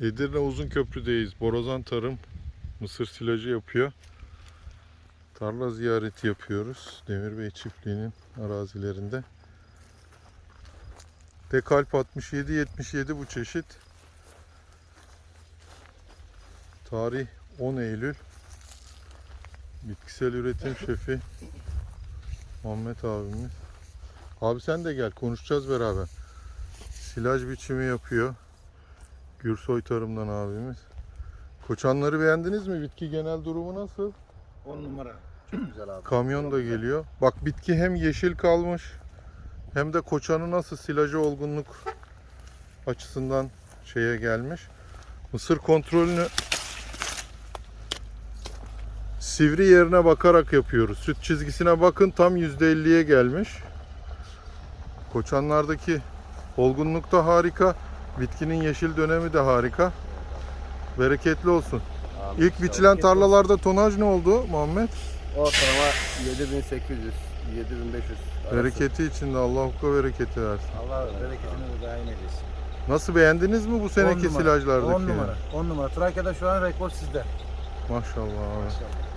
Edirne Uzun Köprü'deyiz. Borazan Tarım mısır silajı yapıyor. Tarla ziyareti yapıyoruz. Demir Bey çiftliğinin arazilerinde. Dekalp 67 77 bu çeşit. Tarih 10 Eylül. Bitkisel üretim şefi Muhammed abimiz. Abi sen de gel konuşacağız beraber. Silaj biçimi yapıyor. Gürsoy Tarım'dan abimiz. Koçanları beğendiniz mi? Bitki genel durumu nasıl? 10 numara. Çok güzel abi. Kamyon da geliyor. Bak bitki hem yeşil kalmış hem de koçanı nasıl silajı olgunluk açısından şeye gelmiş. Mısır kontrolünü sivri yerine bakarak yapıyoruz. Süt çizgisine bakın tam %50'ye gelmiş. Koçanlardaki olgunluk da harika. Bitkinin yeşil dönemi de harika. Bereketli olsun. Abi, İlk biçilen tarlalarda tonaj ne oldu Muhammed? Ortalama 7800, 7500. arası. Bereketi içinde Allah hukka bereketi versin. Allah bereketini de daim eylesin. Nasıl beğendiniz mi bu seneki On numara, silajlardaki? 10 numara. 10 numara. Trakya'da şu an rekor sizde. Maşallah abi. Maşallah.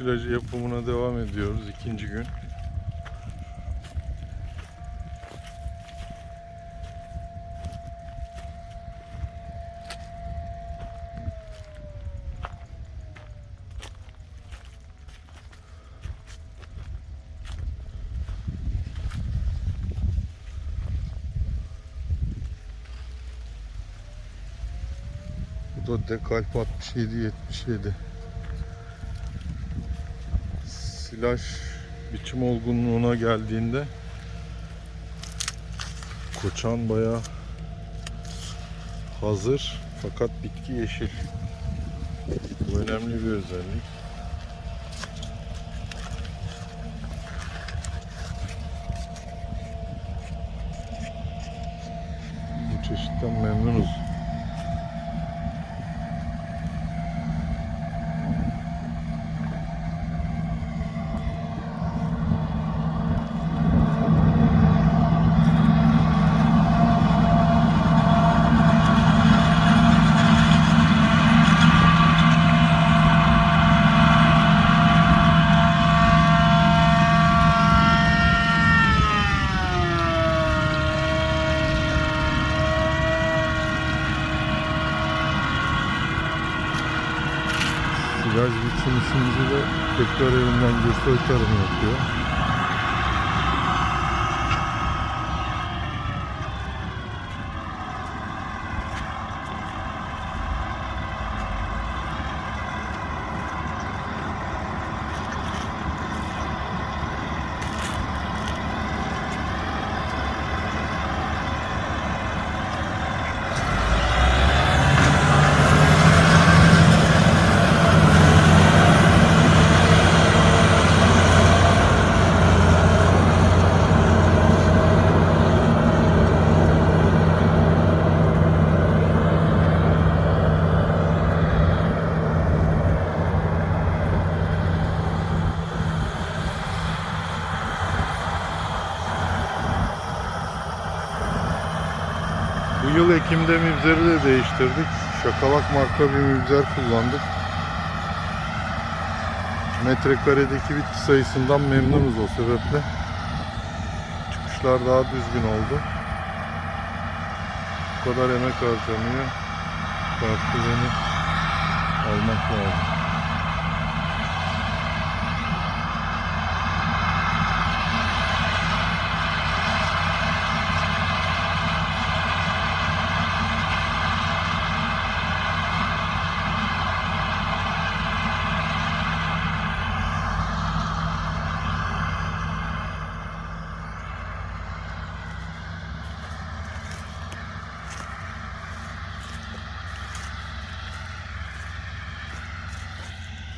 Silajı yapımına devam ediyoruz ikinci gün. Bu da dekalp 67 77. silaj biçim olgunluğuna geldiğinde koçan bayağı hazır fakat bitki yeşil. Bu önemli bir özellik. Bu çeşitten memnunuz. Silaj de tekrar evinden Gürsoy Tarım yapıyor. Bu yıl Ekim'de mibzeri de değiştirdik. Şakalak marka bir mibzer kullandık. Metrekaredeki bitki sayısından memnunuz o sebeple. Çıkışlar daha düzgün oldu. Bu kadar emek harcanıyor. Karşılığını almak lazım.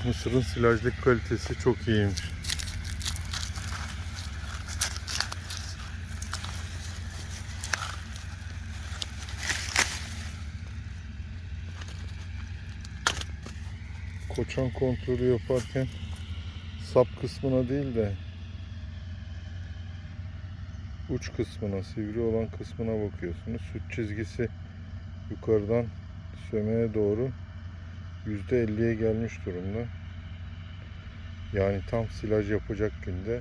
Mısırın silajlık kalitesi çok iyiymiş. Koçan kontrolü yaparken sap kısmına değil de uç kısmına, sivri olan kısmına bakıyorsunuz. Süt çizgisi yukarıdan sömeye doğru %50'ye gelmiş durumda. Yani tam silaj yapacak günde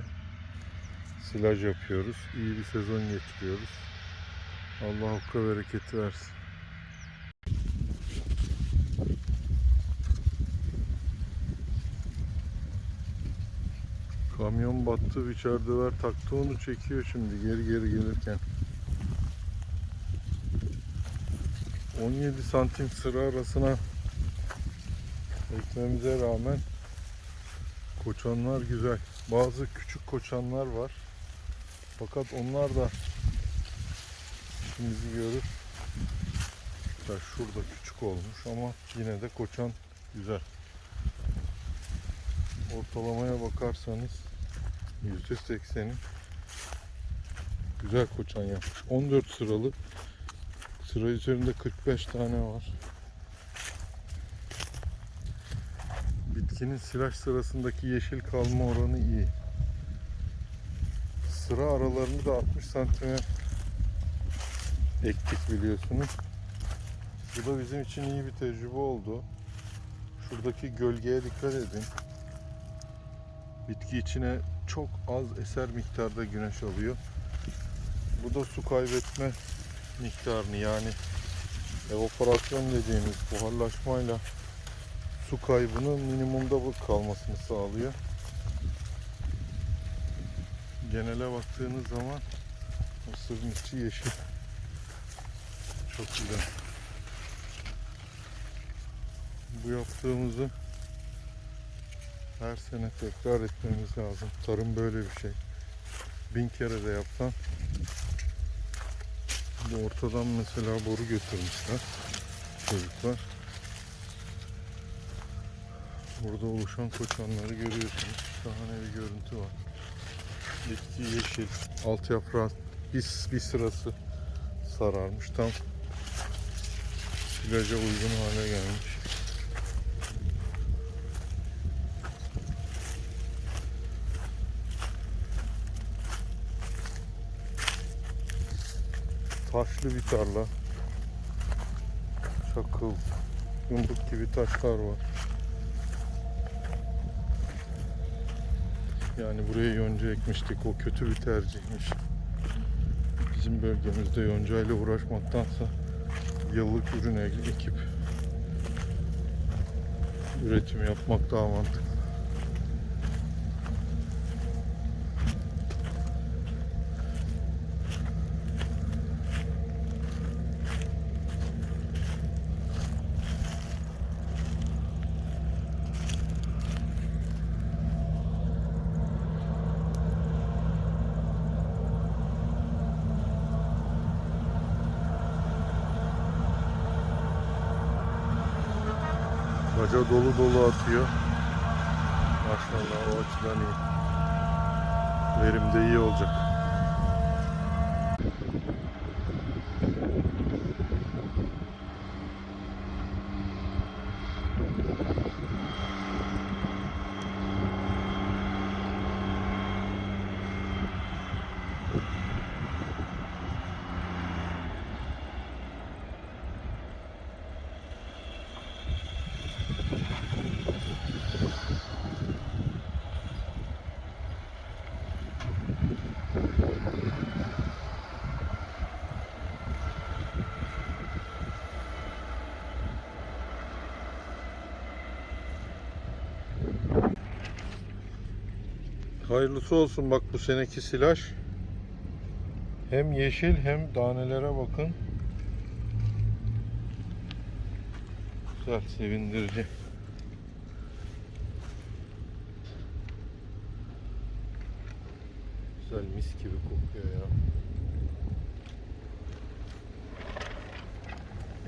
silaj yapıyoruz. İyi bir sezon geçiriyoruz. Allah hakka bereketi versin. Kamyon battı bir çerdever taktı onu çekiyor şimdi geri geri gelirken. 17 santim sıra arasına ekmemize rağmen koçanlar güzel. Bazı küçük koçanlar var. Fakat onlar da işimizi görür. Ya şurada küçük olmuş ama yine de koçan güzel. Ortalamaya bakarsanız %80'i güzel koçan yapmış. 14 sıralı sıra üzerinde 45 tane var. Bitkinin silaj sırasındaki yeşil kalma oranı iyi. Sıra aralarını da 60 santime ektik biliyorsunuz. Bu da bizim için iyi bir tecrübe oldu. Şuradaki gölgeye dikkat edin. Bitki içine çok az eser miktarda güneş alıyor. Bu da su kaybetme miktarını yani evaporasyon dediğimiz buharlaşmayla su kaybının minimumda bu kalmasını sağlıyor. Genele baktığınız zaman mısırın içi yeşil. Çok güzel. Bu yaptığımızı her sene tekrar etmemiz lazım. Tarım böyle bir şey. Bin kere de yapsan bu ortadan mesela boru götürmüşler çocuklar. Burada oluşan koçanları görüyorsunuz. Şahane bir görüntü var. Bitki yeşil. Alt yaprağı bir, bir sırası sararmış. Tam ilaca uygun hale gelmiş. Taşlı bir tarla. Çakıl, yumruk gibi taşlar var. Yani buraya yonca ekmiştik. O kötü bir tercihmiş. Bizim bölgemizde yonca ile uğraşmaktansa yıllık ürün ek- ekip üretim yapmak daha mantıklı. Baca dolu dolu atıyor. Maşallah o açıdan iyi. Verim de iyi olacak. Hayırlısı olsun bak bu seneki silaj. Hem yeşil hem danelere bakın. Güzel, sevindirici. Güzel mis gibi kokuyor ya.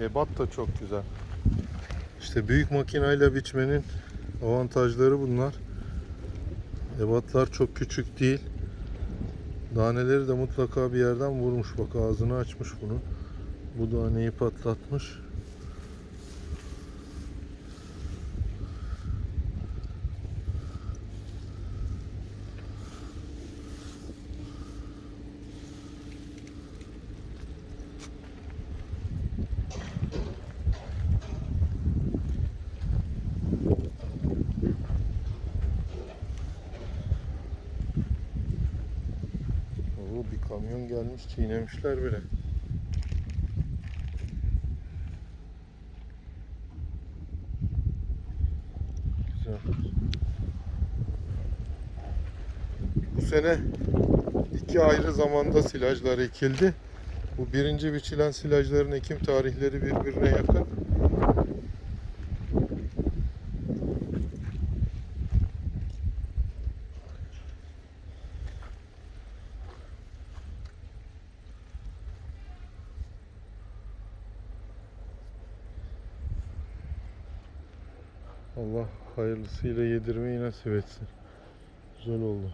Ebat da çok güzel. İşte büyük makinayla biçmenin avantajları bunlar. Ebatlar çok küçük değil. Daneleri de mutlaka bir yerden vurmuş. Bak ağzını açmış bunu. Bu daneyi patlatmış. Oo, bir kamyon gelmiş çiğnemişler bile. Güzel. Bu sene iki ayrı zamanda silajlar ekildi. Bu birinci biçilen silajların ekim tarihleri birbirine yakın. Allah hayırlısıyla yedirmeyi nasip etsin. Güzel oldu.